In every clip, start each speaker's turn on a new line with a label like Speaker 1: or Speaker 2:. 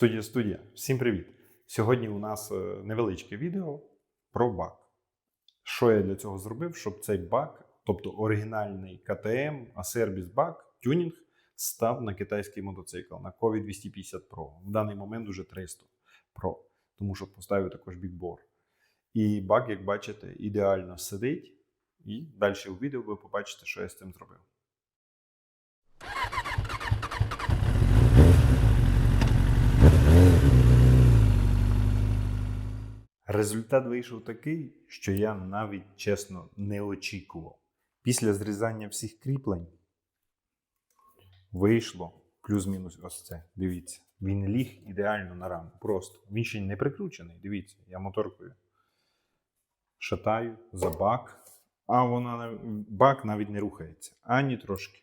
Speaker 1: Студія студія. Всім привіт! Сьогодні у нас е, невеличке відео про бак. Що я для цього зробив, щоб цей бак, тобто оригінальний КТМ, Acerбis бак, тюнінг, став на китайський мотоцикл на COVID 250 Pro. В даний момент уже 300 Pro, тому що поставив також бікбор. І бак, як бачите, ідеально сидить. І далі у відео ви побачите, що я з цим зробив. Результат вийшов такий, що я навіть чесно не очікував. Після зрізання всіх кріплень вийшло плюс-мінус ось це. Дивіться, він ліг ідеально на раму. Просто. Він ще не прикручений. Дивіться, я моторкою шатаю за бак, а вона бак навіть не рухається. Ані трошки.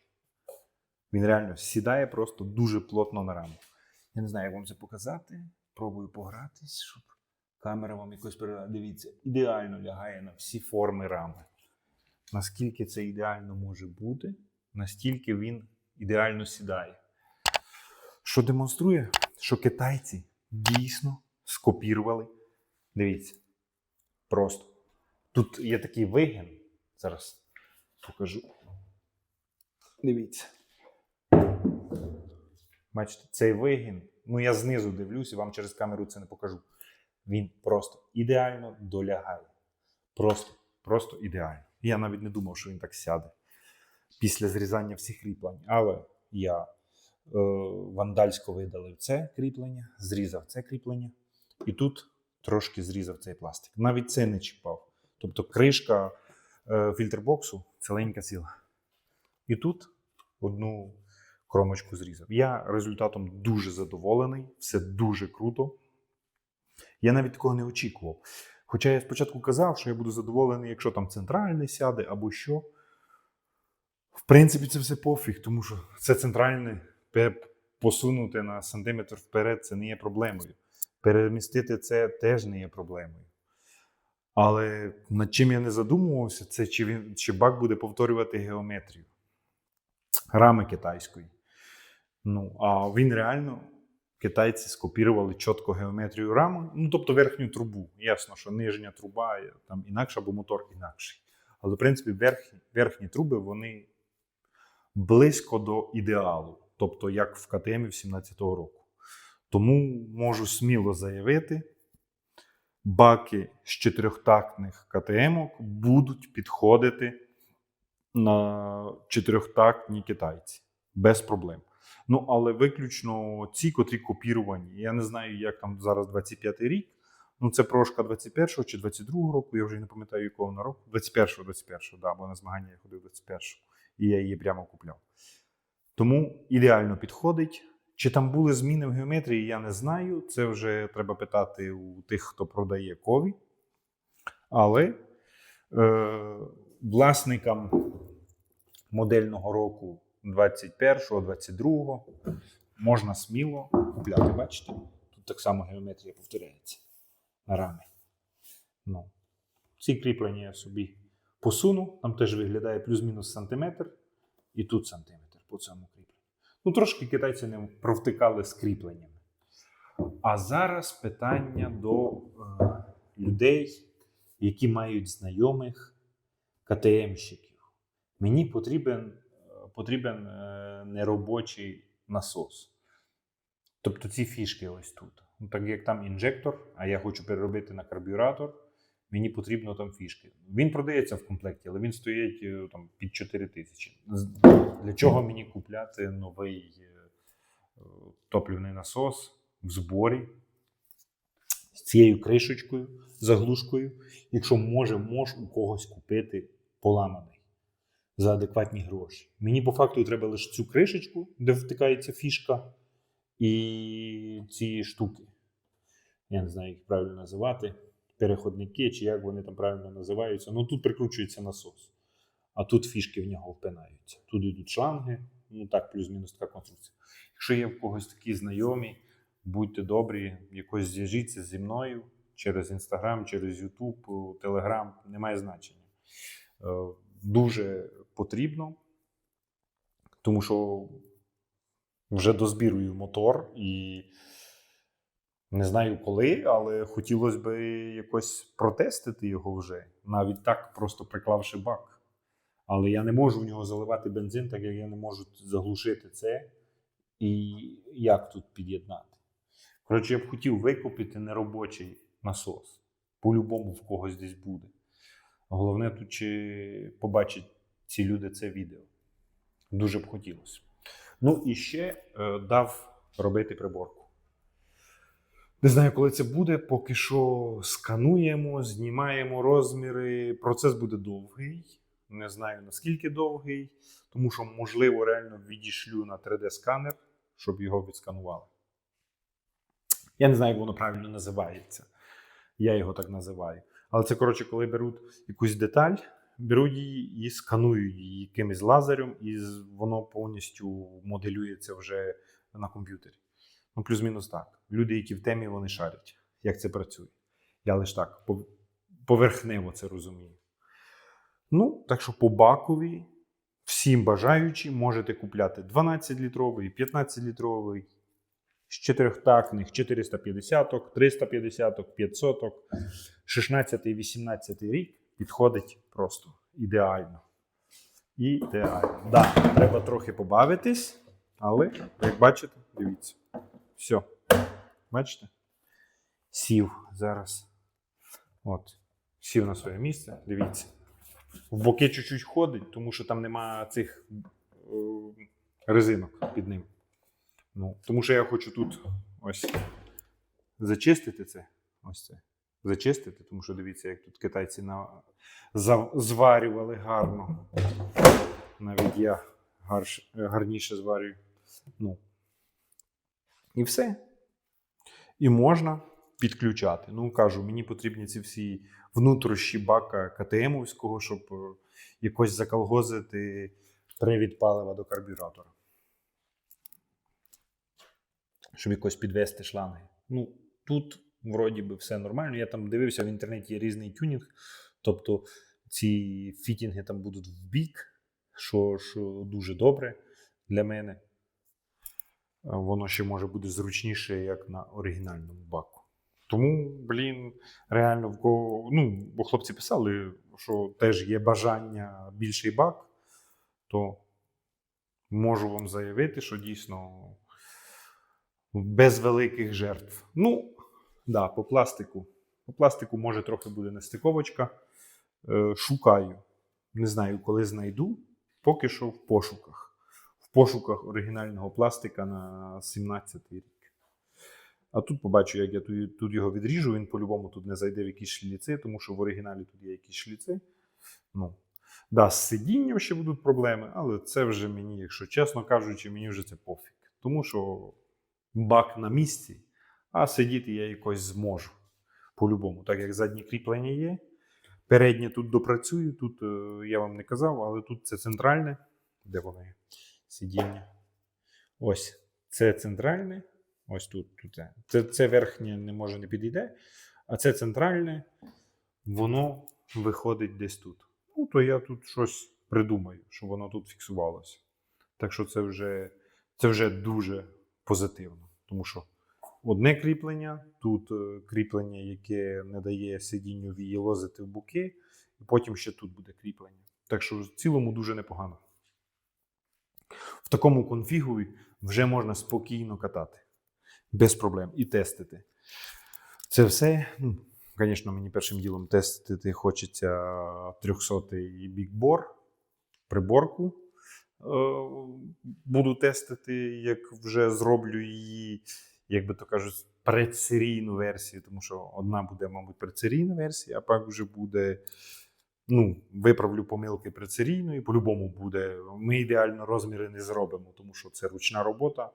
Speaker 1: Він реально сідає просто дуже плотно на раму. Я не знаю, як вам це показати. Пробую погратись, щоб камера вам якось передала. Дивіться, ідеально лягає на всі форми рами. Наскільки це ідеально може бути, настільки він ідеально сідає. Що демонструє, що китайці дійсно скопірували. Дивіться. Просто. Тут є такий вигін. Зараз покажу. Дивіться. Бачите, цей вигін. Ну, я знизу дивлюсь і вам через камеру це не покажу. Він просто ідеально долягає. Просто, просто ідеально. Я навіть не думав, що він так сяде після зрізання всіх кріплень. Але я е, вандальсько видалив це кріплення, зрізав це кріплення, і тут трошки зрізав цей пластик. Навіть це не чіпав. Тобто кришка е, фільтрбоксу ціленька ціла. І тут одну кромочку зрізав. Я результатом дуже задоволений, все дуже круто. Я навіть такого не очікував. Хоча я спочатку казав, що я буду задоволений, якщо там центральний сяде або що. В принципі, це все пофіг, тому що це центральне посунути на сантиметр вперед це не є проблемою. Перемістити це теж не є проблемою. Але над чим я не задумувався, це чи, він, чи бак буде повторювати геометрію рами китайської. Ну, а він реально китайці скопірували чітко геометрію рами, ну тобто верхню трубу. Ясно, що нижня труба там інакша, бо мотор інакший. Але, в принципі, верхні, верхні труби вони близько до ідеалу, тобто як в КТМ 17-го року. Тому можу сміло заявити, баки з чотирьохтактних КТМ будуть підходити на чотирьохтактні китайці без проблем. Ну, але виключно ці, котрі копіровані. Я не знаю, як там зараз 25-й рік. Ну, це прошка 21-го чи 22-го року, я вже не пам'ятаю, якого вона року. 21-го, 21-го, да, бо на змагання я ходив 21-го. І я її прямо купляв. Тому ідеально підходить. Чи там були зміни в геометрії, я не знаю. Це вже треба питати у тих, хто продає кові. Але е, власникам модельного року 21-го, 22-го можна сміло купляти. Бачите? Тут так само геометрія повторяється на рамі. Ну, ці кріплення я собі посуну. Там теж виглядає плюс-мінус сантиметр, і тут сантиметр по цьому кріпленню. Ну, трошки китайці не провтикали з кріпленнями. А зараз питання до е, людей, які мають знайомих КТМщиків. Мені потрібен, потрібен е, неробочий насос. Тобто ці фішки ось тут. Ну, так як там інжектор, а я хочу переробити на карбюратор, мені потрібно там фішки. Він продається в комплекті, але він стоїть е, там, під 4 тисячі. Для чого мені купляти новий е, топливний насос в зборі з цією кришечкою, заглушкою, якщо може, мож у когось купити поламаний за адекватні гроші. Мені по факту треба лише цю кришечку, де втикається фішка, і ці штуки. Я не знаю, як їх правильно називати. Переходники, чи як вони там правильно називаються. Ну тут прикручується насос, а тут фішки в нього впинаються. Тут йдуть шланги, ну так, плюс-мінус така конструкція. Якщо є в когось такі знайомі, будьте добрі, якось зв'яжіться зі мною через Інстаграм, через Ютуб, Телеграм, немає значення. Дуже потрібно, тому що вже дозбірую мотор і Не знаю коли, але хотілося б якось протестити його вже, навіть так, просто приклавши бак. Але я не можу в нього заливати бензин, так як я не можу заглушити це. І як тут під'єднати? Коротше, я б хотів викупити неробочий насос. По-любому в когось десь буде. Головне тут чи побачать ці люди це відео. Дуже б хотілося. Ну і ще е, дав робити приборку. Не знаю, коли це буде. Поки що скануємо, знімаємо розміри. Процес буде довгий. Не знаю наскільки довгий, тому що, можливо, реально відійшлю на 3D-сканер, щоб його відсканували. Я не знаю, як воно правильно називається. Я його так називаю. Але це, коротше, коли беруть якусь деталь, беруть її і сканують її якимось лазером, і воно повністю моделюється вже на комп'ютері. Ну, плюс-мінус так. Люди, які в темі, вони шарять, як це працює. Я лише так поверхнево це розумію. Ну, так що по бакові всім бажаючі можете купляти 12-літровий, 15-літровий, з чотирьохтактних 450, 350, 500, 16 18 рік підходить просто ідеально. Ідеально. Да, треба трохи побавитись, але, як бачите, дивіться. Все. Бачите? Сів зараз. От. Сів на своє місце. Дивіться. В боки чуть-чуть ходить, тому що там нема цих е, резинок під ним. Ну, тому що я хочу тут ось зачистити це. Ось це. Зачистити, тому що дивіться, як тут китайці на... зварювали гарно. Навіть я гарш... гарніше зварюю. Ну. І все. І можна підключати. Ну, кажу, мені потрібні ці всі внутрішні бака КТМовського, щоб е, якось заколгозити привід палива до карбюратора. Щоб якось підвести шланги. Ну, тут вроді би все нормально. Я там дивився в інтернеті є різний тюнінг. Тобто ці фітінги там будуть в бік, що, що дуже добре для мене. Воно ще може бути зручніше, як на оригінальному баку. Тому, блін, реально в кого. Ну, бо хлопці писали, що теж є бажання більший бак, то можу вам заявити, що дійсно без великих жертв. Ну, да, по пластику. По пластику може трохи буде нестиковочка. Е, шукаю. Не знаю, коли знайду. Поки що в пошуках. В пошуках оригінального пластика на 17-й рік. А тут побачу, як я тут, його відріжу. Він по-любому тут не зайде в якісь шліци, тому що в оригіналі тут є якісь шліци. Ну, да, з сидінням ще будуть проблеми, але це вже мені, якщо чесно кажучи, мені вже це пофіг. Тому що бак на місці, а сидіти я якось зможу. По-любому, так як задні кріплення є. Переднє тут допрацюю, тут е, я вам не казав, але тут це центральне. Де воно є? Сидіння. Ось. Це центральне. Ось тут. тут. Це, це верхнє не може не підійде. А це центральне, воно виходить десь тут. Ну, то я тут щось придумаю, щоб воно тут фіксувалося. Так що це вже, це вже дуже позитивно. Тому що одне кріплення, тут е, кріплення, яке не дає сидінню вієлозити в боки, і потім ще тут буде кріплення. Так що в цілому дуже непогано. В такому конфігу вже можна спокійно катати, без проблем і тестити. Це все. Ну, звісно, мені першим ділом тестити хочеться 300-й бікбор, приборку. Е, Буду тестити, як вже зроблю її, як би то кажуть, предсерійну версію, тому що одна буде, мабуть, предсерійна версія, а пак вже буде. Ну, виправлю помилки предсерійної, по-любому буде. Ми ідеально розміри не зробимо, тому що це ручна робота.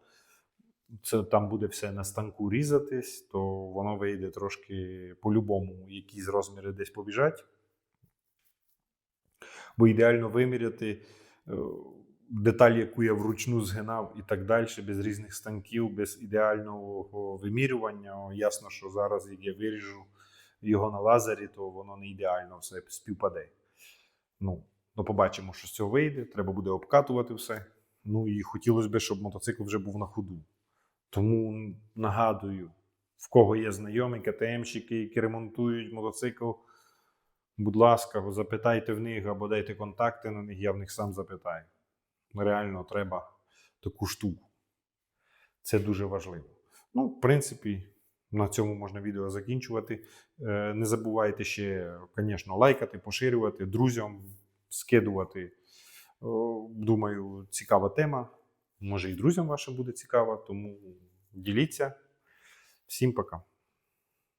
Speaker 1: Це там буде все на станку різатись, то воно вийде трошки по-любому, якісь розміри десь побіжать. Бо ідеально виміряти е, деталь, яку я вручну згинав, і так далі, без різних станків, без ідеального вимірювання. Ясно, що зараз, як я виріжу його на лазері, то воно не ідеально все співпаде. Ну, ну побачимо, що з цього вийде. Треба буде обкатувати все. Ну і хотілося б, щоб мотоцикл вже був на ходу. Тому нагадую, В кого є знайомі КТМщики, які ремонтують мотоцикл, будь ласка, запитайте в них або дайте контакти на них, я в них сам запитаю. Реально треба таку штуку. Це дуже важливо. Ну, в принципі, на цьому можна відео закінчувати. Е, Не забувайте ще, звісно, лайкати, поширювати, друзям скидувати. Думаю, цікава тема. Може, і друзям вашим буде цікава, тому діліться. Всім пока.